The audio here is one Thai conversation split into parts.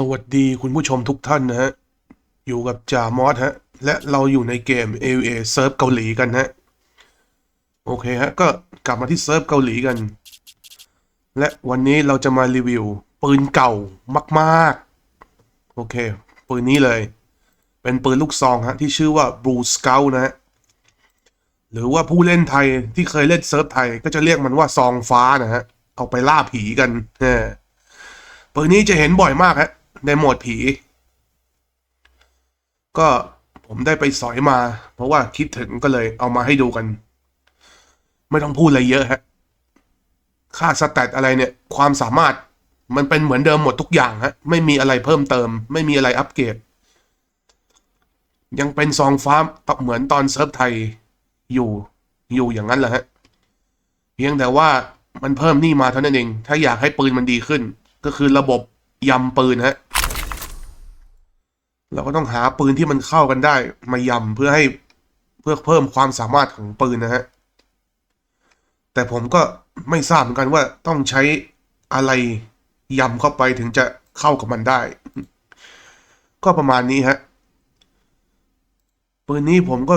สวัสดีคุณผู้ชมทุกท่านนะฮะ อยู่กับจ่ามอสฮะ และเราอยู่ในเกม AVA เซิร์ฟเกาหลีกันฮะ โอเคฮะ ก็กลับมาที่เซิร์ฟเกาหลีกัน และวันนี้เราจะมารีวิว ปืนเก่ามากๆ โอเค ปืนนี้เลย เป็นปืนลูกซองฮะ ที่ชื่อว่า Blue Scout นะฮะ หรือว่าผู้เล่นไทยที่เคยเล่นเซิร์ฟไทยก็จะเรียกมันว่าซองฟ้านะฮะ เอาไปล่าผีกันเออปืนนี้จะเห็นบ่อยมากฮะ ในโหมดผี ก็ผมได้ไปสอยมา เพราะว่าคิดถึงก็เลยเอามาให้ดูกัน ไม่ต้องพูดอะไรเยอะฮะ ค่าสแตทอะไรเนี่ย ความสามารถมันเป็นเหมือนเดิมหมดทุกอย่างฮะ ไม่มีอะไรเพิ่มเติม ไม่มีอะไรอัปเกรด ยังเป็นซองฟ้าเหมือนตอนเซิร์ฟไทยอยู่อยู่อย่างนั้นแหละฮะ เพียงแต่ว่ามันเพิ่มนี่มาเท่านั้นเอง ถ้าอยากให้ปืนมันดีขึ้น ก็คือระบบ ยำปืนฮะ เราก็ต้องหาปืนที่มันเข้ากันได้ มายำเพื่อให้เพื่อเพิ่มความสามารถของปืนนะฮะ แต่ผมก็ไม่ทราบเหมือนกันว่าต้องใช้อะไรยำเข้าไปถึงจะเข้ากับมันได้ ก็ประมาณนี้ฮะ ปืนนี้ผมก็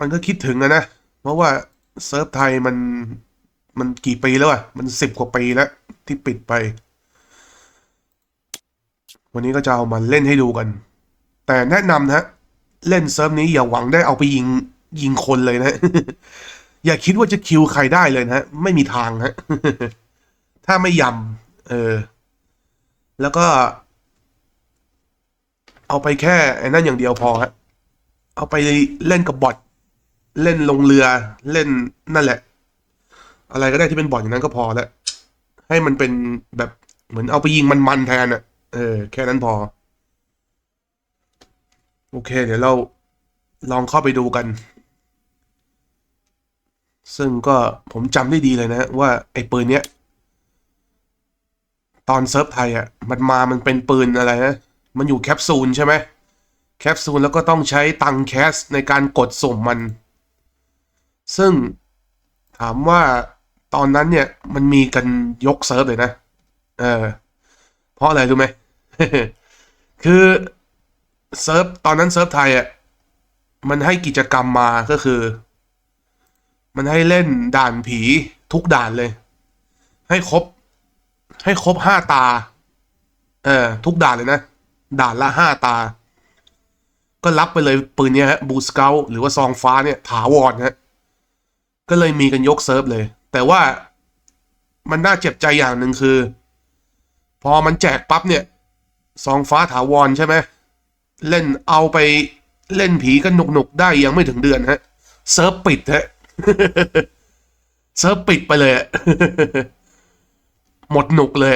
มันก็คิดถึงอะนะ เพราะว่าเซิร์ฟไทยมันมันกี่ปีแล้วอะมันสิบกว่าปีแล้วที่ปิดไป วันนี้ก็จะเอามาเล่นให้ดูกัน แต่แนะนำนะเล่นเซิร์ฟนี้อย่าหวังได้เอาไปยิงยิงคนเลยนะ อย่าคิดว่าจะคิวใครได้เลยนะไม่มีทางฮะถ้าไม่ยำเออ แล้วก็ เอาไปแค่ไอ้นั่นอย่างเดียวพอฮะเอาไปเล่นกับบอทเล่นลงเรือเล่นนั่นแหละ อะไรก็ได้ที่เป็นบอทอย่างนั้นก็พอแล้วให้มันเป็นแบบเหมือนเอาไปยิงมันๆแทนอะ เออ แค่นั้นพอ โอเค เดี๋ยวเราลองเข้าไปดูกัน ซึ่งก็ผมจำได้ดีเลยนะ ว่าไอ้ปืนเนี้ย ตอนเซิร์ฟไทยอะ มันมามันเป็นปืนอะไรนะ มันอยู่แคปซูลใช่ไหมแคปซูลแล้วก็ต้องใช้ตังแคสในการกดสุ่มมัน ซึ่งถามว่าตอนนั้นเนี่ยมันมีกันยกเซิร์ฟเลยนะ เออ เพราะอะไรรู้ไหม คือเซิร์ฟตอนนั้นเซิร์ฟไทยอะมันให้กิจกรรมมาก็คือ มันให้เล่นด่านผีทุกด่านเลย ให้ครบ ให้ครบห้าตา เออทุกด่านเลยนะ ด่านละห้าตา ก็รับไปเลยปืนเนี้ยฮะบูสเกลหรือว่าซองฟ้าเนี่ยถาวรฮะก็เลยมีกันยกเซิร์ฟเลย แต่ว่ามันน่าเจ็บใจอย่างหนึ่งคือ พอมันแจกปั๊บเนี่ย ซองฟ้าถาวรใช่ไหมเล่นเอาไปเล่นผีกันหนุกๆได้ยังไม่ถึงเดือนฮะเซิร์ฟปิดฮะเซิร์ฟปิดไปเลยหมดหนุกเลย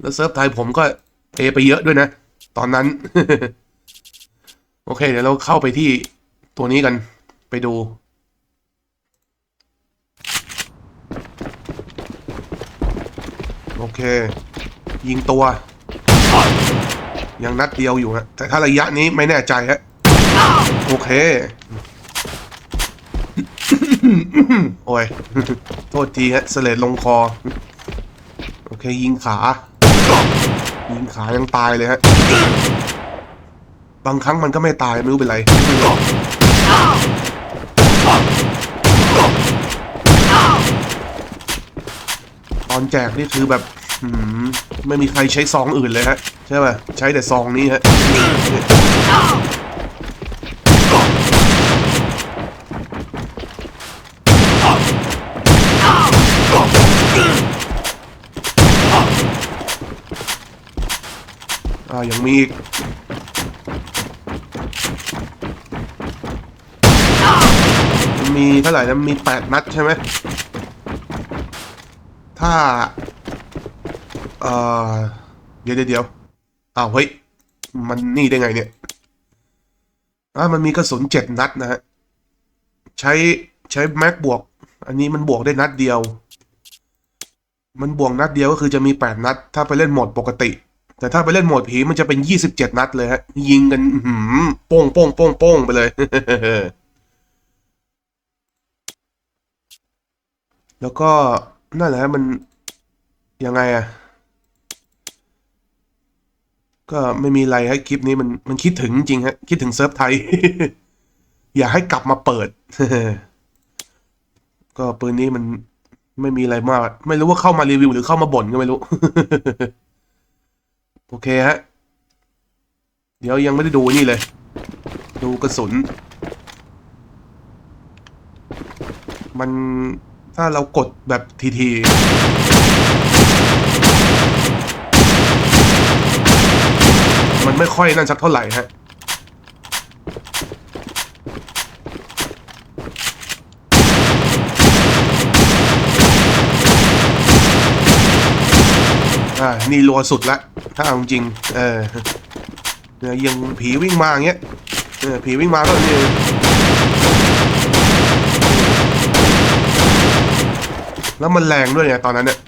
แล้วเซิร์ฟไทยผมก็เทไปเยอะด้วยนะ ตอนนั้น โอเค เดี๋ยวเราเข้าไปที่ตัวนี้กันไปดู โอเค ยิงตัว ยังนัดเดียวอยู่ฮะแต่ถ้าระยะนี้ไม่แน่ใจฮะโอเค โอ้ย โทษทีฮะเสลดลงคอ โอเค ยิงขา ยิงขายังตายเลยฮะ บางครั้งมันก็ไม่ตาย ไม่รู้เป็นไร ตอนแจกนี่คือแบบ ไม่มีใครใช้ซองอื่นเลยฮะ ใช่ป่ะ ใช้แต่ซองนี้ฮะ อ่ายังมีอีกมีเท่าไหร่นะมีแปดนัดใช่ไหม ถ้า อ่อเดี๋ยวเดี๋ยวเอ้าวเฮ้ย มันนี่ได้ไงเนี่ยอ่ามันมีกระสุนเจ็ดนัดนะฮะ ใช้ใช้แม็กบวก อันนี้มันบวกได้นัดเดียว มันบวกนัดเดียวก็คือจะมีแปดนัด ถ้าไปเล่นโหมดปกติ แต่ถ้าไปเล่นโหมดผีมันจะเป็นยี่สิบเจ็ดนัดเลยฮะ ยิงกันหืมโป้งโป้งโป้งโป้งไปเลย แล้วก็นั่นแหละฮะมันยังไงอะ ก็ไม่มีอะไรฮะคลิปนี้มันมันคิดถึงจริงฮะ คิดถึงเซิร์ฟไทย อยากให้กลับมาเปิด ก็ปืนนี้มันไม่มีอะไรมาก ไม่รู้ว่าเข้ามารีวิวหรือเข้ามาบ่นก็ไม่รู้ โอเคฮะ เดี๋ยวยังไม่ได้ดูนี่เลย ดูกระสุน มันถ้าเรากดแบบทีๆ มันไม่ค่อยนั่นสักเท่าไหร่ฮะอ่านี่รัวสุดละ ถ้าเอาจริง เออเนี่ยยังผีวิ่งมาอย่างเงี้ยเออผีวิ่งมาก็นี่แล้วมันแรงด้วยไงตอนนั้นเนี่ย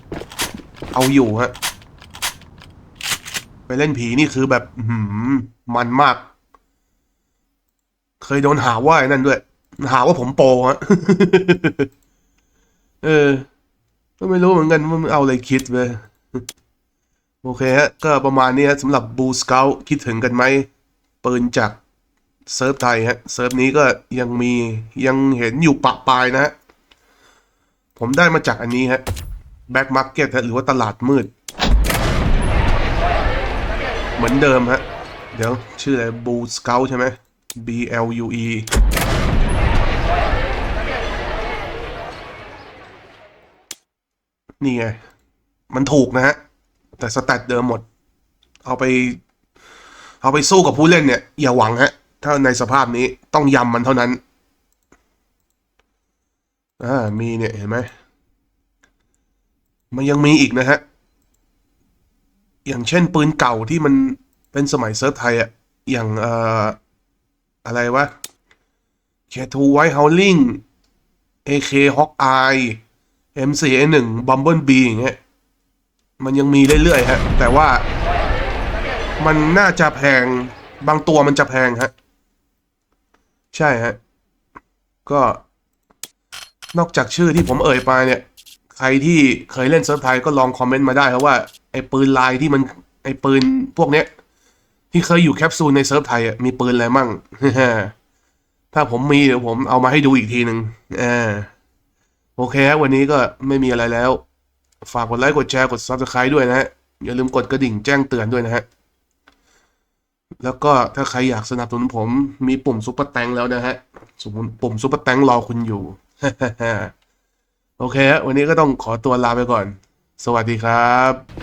เอาอยู่ฮะ ไปเล่นผีนี่คือแบบหืมมันมาก เคยโดนหาว่าไอ้นั่นด้วย หาว่าผมโปฮะเออก็ไม่รู้เหมือนกันว่ามันเอาอะไรคิดเว้โอเคฮะ ก็ประมาณนี้ฮะสำหรับบูสเกลคิดถึงกันไหมปืนจากเซิร์ฟไทยฮะ เซิร์ฟนี้ก็ยังมียังเห็นอยู่ปะปลายนะฮะ ผมได้มาจากอันนี้ฮะแบ็กมาร์เก็ตหรือว่าตลาดมืด เหมือนเดิมฮะ เดี๋ยวชื่ออะไรบูสเกลใช่ไหม B L U E นี่ไง มันถูกนะฮะ แต่สแตทเดิมหมด เอาไป เอาไปสู้กับผู้เล่นเนี่ย อย่าหวังฮะ ถ้าในสภาพนี้ต้องยำมันเท่านั้นอ่ามีเนี่ย เห็นไหม มันยังมีอีกนะฮะ อย่างเช่นปืนเก่าที่มันเป็นสมัยเซิร์ฟไทยอะอย่างเอ่ออะไรวะ K2 White Howling AK Hawkeye M4A1 Bumblebee อย่างเงี้ยมันยังมีเรื่อยๆฮะ แต่ว่ามันน่าจะแพงบางตัวมันจะแพงฮะ ใช่ฮะ ก็นอกจากชื่อที่ผมเอ่ยไปเนี่ย ใครที่เคยเล่นเซิร์ฟไทยก็ลองคอมเมนต์มาได้ครับว่า ไอ้ปืนลายที่มันไอ้ปืนพวกเนี้ย ที่เคยอยู่แคปซูลในเซิร์ฟไทยอะมีปืนอะไรมั่งถ้าผมมีเดี๋ยวผมเอามาให้ดูอีกทีหนึ่งอ่าโอเคฮะวันนี้ก็ไม่มีอะไรแล้ว ฝากกดไลค์กดแชร์กด Subscribe ด้วยนะฮะ อย่าลืมกดกระดิ่งแจ้งเตือนด้วยนะฮะ แล้วก็ถ้าใครอยากสนับสนุนผมมีปุ่มซุปเปอร์แตงแล้วนะฮะสมมุติปุ่มซุปเปอร์แตงรอคุณอยู่โอเคฮะวันนี้ก็ต้องขอตัวลาไปก่อน สวัสดีครับ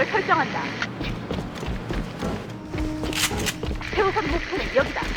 목표를 설정한다. 최우선 목표는 여기다.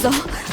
走.